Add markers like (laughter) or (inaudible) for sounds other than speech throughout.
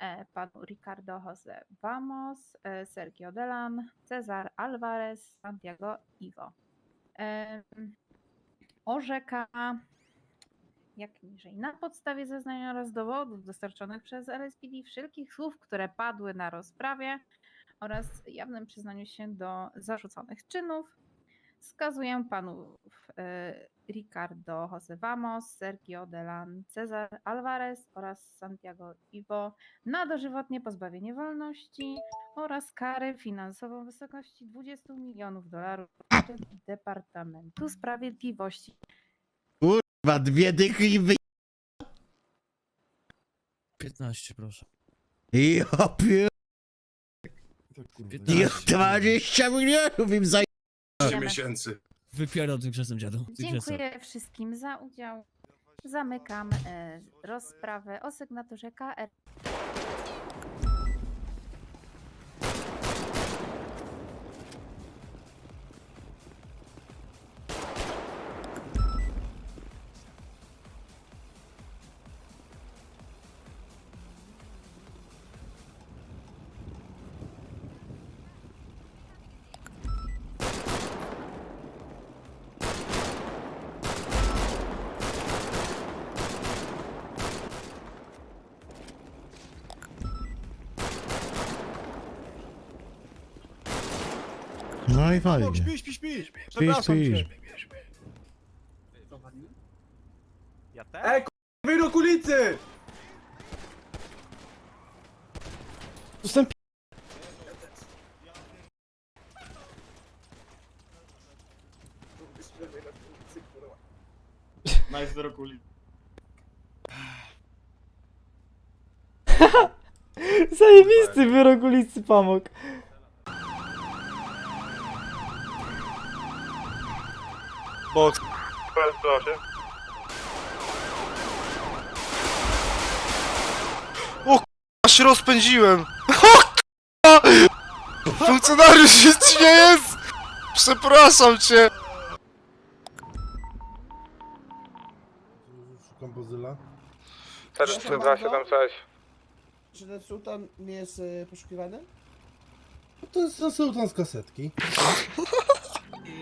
e, panu Ricardo Jose Vamos, e, Sergio Delan, Cezar Alvarez, Santiago Iwo. Em, Orzeka, jak niżej, na podstawie zeznań oraz dowodów dostarczonych przez LSPD wszelkich słów, które padły na rozprawie oraz jawnym przyznaniu się do zarzuconych czynów, skazuję panów e, Ricardo Jose Vamos, Sergio Delan, Cezar Alvarez oraz Santiago Iwo na dożywotnie pozbawienie wolności oraz karę finansową w wysokości 20 milionów dolarów Departamentu Sprawiedliwości. Dwa, dwie dychy i wy... 15 proszę. Pier... Ja 15. 20 milionów im zaj... Miesięcy. Wypierdol tym krzesłem dziadu. Tym. Dziękuję wszystkim za udział. Zamykam e, rozprawę o sygnaturze KR. No i fajnie. Śpi, śpi, śpi. Śpisz, Przepraszam śpisz. cię. Ja też? Ej, k***a, wyrok ulicy! Dostęp... Nice wyrok ulicy. (laughs) Zajebisty wyrok ulicy Pamok. Box. O k***a, się rozpędziłem! (laughs) O k***a! Funkcjonariusz nic (laughs) nie jest! Przepraszam cię! Szukam Bozyla. Też 276. Czy ten sultan nie jest e, poszukiwany? No To jest ten sultan z kasetki. (laughs)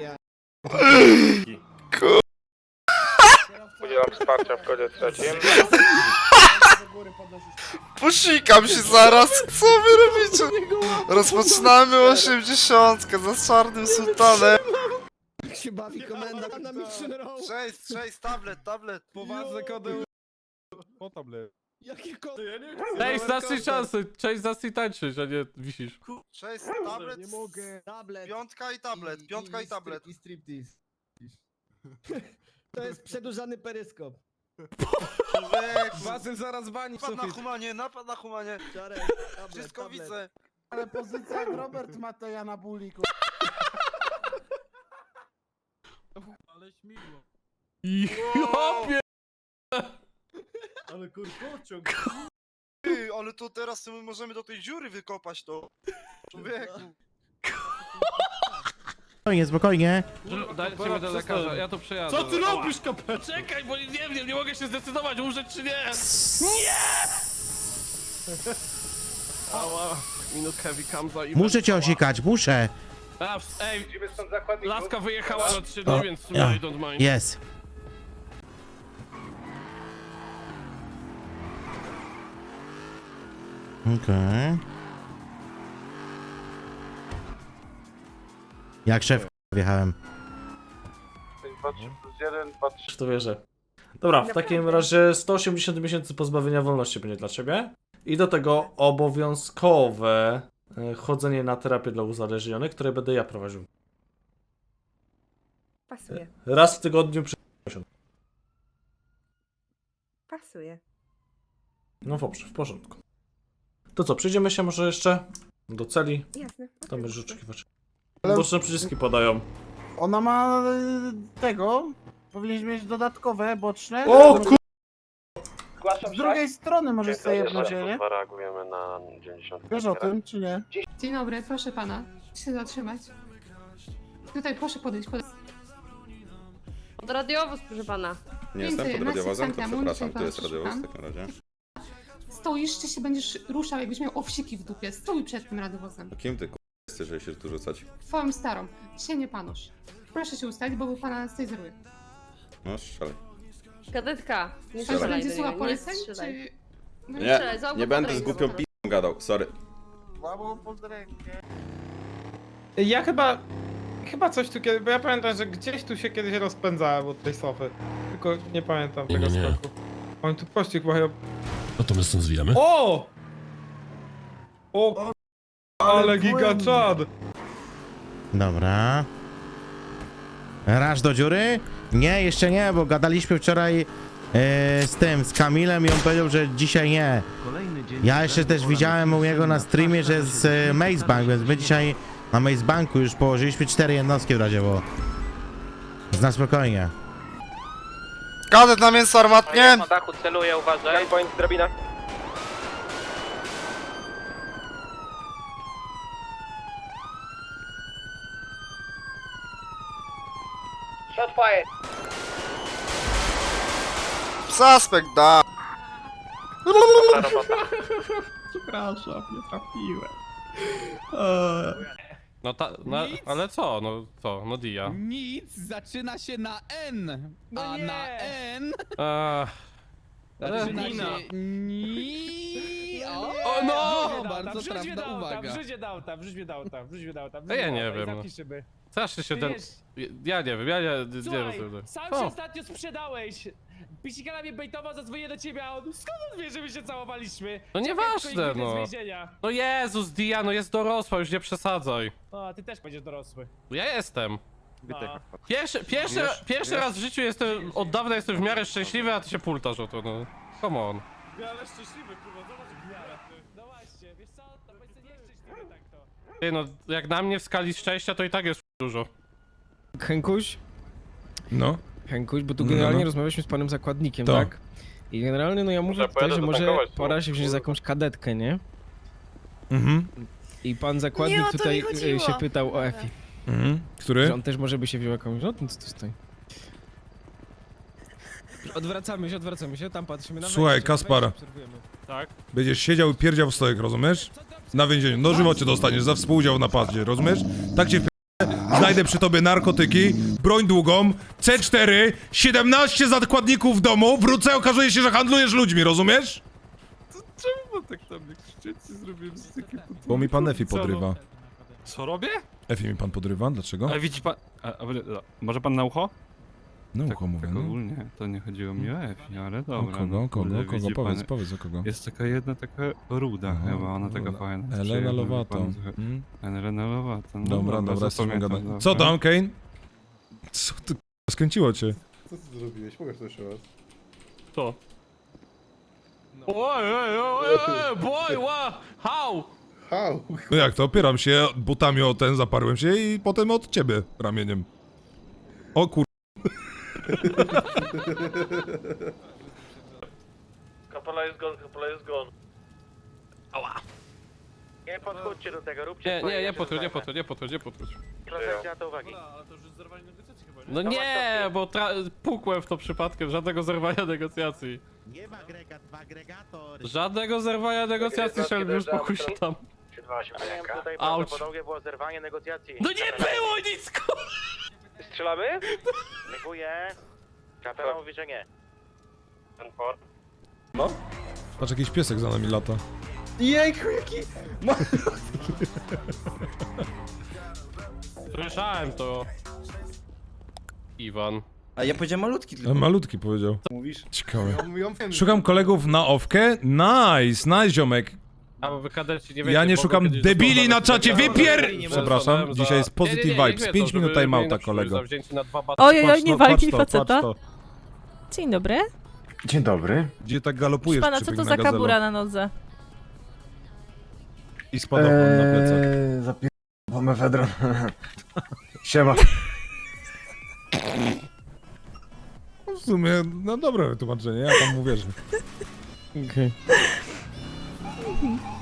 Ja. Udzielam wsparcia w kodzie trzecim. Posikam się zaraz! Co wy robicie? Rozpoczynamy 80 za czarnym sultanem. Jak się bawi komenda na Row. Cześć, cześć, tablet, tablet. Poważne kody. O tablet. Jakie ko... Cześć, zacznij szansy. Cześć, zacznij tańczyć, a nie wisisz. Cześć, tablet. Nie mogę. Tablet. Piątka i tablet, piątka i tablet. I striptease. To jest przedłużany peryskop. Człowieku, Bazy zaraz bani, napad na humanie, napad na humanie. Czarek, tablet, Wszystko tablet. widzę. Ale pozycja jak Robert Mateja na buliku. Ale (laughs) śmigło. I hopie! Ale kurczę. Ty, ale to teraz my możemy do tej dziury wykopać to. Człowieku. Spokojnie, spokojnie. Dajcie mnie do lekarza, ja to przejadę. Co ty robisz, kapel? Czekaj, bo nie wiem, nie mogę się zdecydować, umrzeć czy nie! Nie! Ała, minutkę wikamza i... Muszę cię osikać, muszę. A, ej, laska wyjechała na 3 O, dni, więc w sumie. I don't mind. Jest. Okej. Jak szef wjechałem. 2, 3 plus 1, 2, 3. Czy to wierzę? Dobra, w takim razie 180 miesięcy pozbawienia wolności będzie dla ciebie. I do tego obowiązkowe e, chodzenie na terapię dla uzależnionych, które będę ja prowadził. Pasuje, Raz w tygodniu przy... pasuje. No dobrze, w porządku. To co, przyjdziemy się może jeszcze do celi? Jasne. Tam oczywiście. oczekiwać. Ale- Boczne przyciski podają. Ona ma y, tego. Powinien mieć dodatkowe, boczne. O kur... Zgłaszam Z drugiej strony możesz sobie jebnąć, nie? Reagujemy na 90. Wiesz o tym, czy nie? Dzień dobry, proszę pana. Się zatrzymać. Tutaj proszę podejść. podejść. Od radiowóz, proszę pana. Nie jestem pod radiowozem, to przepraszam, to jest radiowóz w takim razie. Stoisz, czy się będziesz ruszał, jakbyś miał owsiki w dupie? Stój przed tym radowozem. Kim ty k***, jesteś, żeby się tu rzucać? Twoją starą. Się nie panusz. Proszę się ustalić, bo pana stejzeruję. No, strzelaj. Kadetka, nie Pan strzelaj będzie do słuchał niego, nie poleceń, strzelaj. czy... No Nie, strzelaj, za nie będę z głupią zaraz. p***ą gadał, sorry. Łamą pod rękę. Ja chyba... Chyba coś tu kiedy... Bo ja pamiętam, że gdzieś tu się kiedyś rozpędzałem od tej sofy. Tylko nie pamiętam tego nie, nie. skoku. Oni tu pościg mają... No to my stąd zwijamy. O! O! Ale gigaczad! Dobra. Raż do dziury? Nie, jeszcze nie, bo gadaliśmy wczoraj e, z tym, z Kamilem i on powiedział, że dzisiaj nie. Ja jeszcze też widziałem u niego na streamie, że z e, Maze Bank, więc my dzisiaj na Maze Banku już położyliśmy cztery jednostki w razie, bo... Na spokojnie. Kadet na mięso armatnie! Na dachu celuję, uważaj. Gunpoint, drabina. Shot fire. Suspekt da! (laughs) Przepraszam, nie trafiłem. No ta... No, Nic. ale co? No co? No dia. Nic, zaczyna się na N. a na N Eee, zaczyna się ni. (laughs) O, O, no! Bardzo trafna uwaga. dał tam, wrzuć mnie dał tam, wrzuć mnie dał tam. A ja nie wiem. No. Strasznie się ten... Ja nie wiem, ja nie... nie, nie wiem. sam O. się ostatnio sprzedałeś. Pisikala mnie bejtował, zadzwonię do ciebie, a on skąd on wie, że my się całowaliśmy? No nieważne, no. No Jezus, Dia, no jest dorosła, już nie przesadzaj. O, ty też będziesz dorosły. Ja jestem. No. Pierwszy, pierwszy, pierwszy raz w życiu jestem, od dawna jestem w miarę szczęśliwy, a ty się pultasz o to, no. Come on. Ale szczęśliwy, kurwa, zobacz w miarę. No właśnie, wiesz co, to będzie nieszczęśliwy tak to. Ty no, jak na mnie w skali szczęścia, to i tak jest dużo. Henkuś, No. Henkuś, bo tu No, generalnie no. rozmawialiśmy z panem zakładnikiem, Tak. tak? I generalnie no ja mówię Może tutaj, że może no. pora się wziąć za jakąś kadetkę, nie? Mhm. I pan zakładnik tutaj y, się pytał o Efi. mhm. Który? Że on też może by się wziął jakąś, no to co tu stoi. Odwracamy się, odwracamy się, tam patrzymy na Słuchaj, wejście, Kaspar. Tak? Będziesz siedział i pierdział w stojek, rozumiesz? Na więzieniu. No żywocie dostaniesz za współudział w napadzie, rozumiesz? Tak cię znajdę przy tobie narkotyki, broń długą, C4, 17 zakładników w domu, wrócę, okazuje się, że handlujesz ludźmi, rozumiesz? Bo mi pan Efi podrywa. Co robię? Efi mi pan podrywa, dlaczego? Ale widzi pan... może pan na ucho? No ucho mówię, no. ogólnie, to nie chodziło mi o Efi, ale O dobra. kogo, no, kogo, kurde, kogo? widzi Powiedz, pan, powiedz o kogo. Jest taka jedna taka ruda Aha, chyba, ona taka ruda. fajna. Elena Lovato. pan, trochę- Mm? Elena Lovato, no Dobra, dobra, gadani. dobra. Co tam, Kane? Co ty skręciło cię? Co ty zrobiłeś? Mogę to jeszcze raz. Co? Oj, oj, oj, oj, boy, what? How? How? No jak to, opieram się butami o ten, zaparłem się i potem od ciebie ramieniem. O kur... Kapola jest gone, kapola jest gone. Ała. Nie podchodźcie do tego, róbcie Nie, swoje, nie, ja nie się podchodź, nie zajmę. podchodź, nie podchodź, nie podchodź. Zwracajcie na to uwagi. No nie, bo tra- pukłem w to przypadkiem, żadnego zerwania negocjacji. Nie ma agregat, ma agregator. Żadnego zerwania negocjacji, Shelby, uspokój się tam. 328 Tutaj Auć. prawdopodobnie było zerwanie negocjacji. No nie było nic, ku- Strzelamy? (laughs) Dziękuję. Kapela mówi, że nie. Ten port. Patrz, jakiś piesek za nami lata. Jejku, jaki... Słyszałem to. Iwan. A ja powiedziałem malutki E, Malutki powiedział. mówisz? Ciekawe. Szukam kolegów na owkę? Nice, nice ziomek. A bo wy kadeci nie wiecie, Ja nie bo szukam kiedyś debili na czacie, zabrany- wypier... Przepraszam, za- dzisiaj jest positive Nie, nie, nie, vibes. niech 5 wiedzą, minut timeouta, przyszłość kolego. zawzięci na dwa bat- Oj, oj, oj, Patrz nie to, patrz to, faceta. patrz to. Dzień dobry. Dzień dobry. Gdzie tak Proszę galopujesz pana, co to za kabura na nodze? I spada pan na plecach. Eee, zapier... mefedron. Siema. W sumie, no dobre wytłumaczenie, ja tam mówię, że... Okej.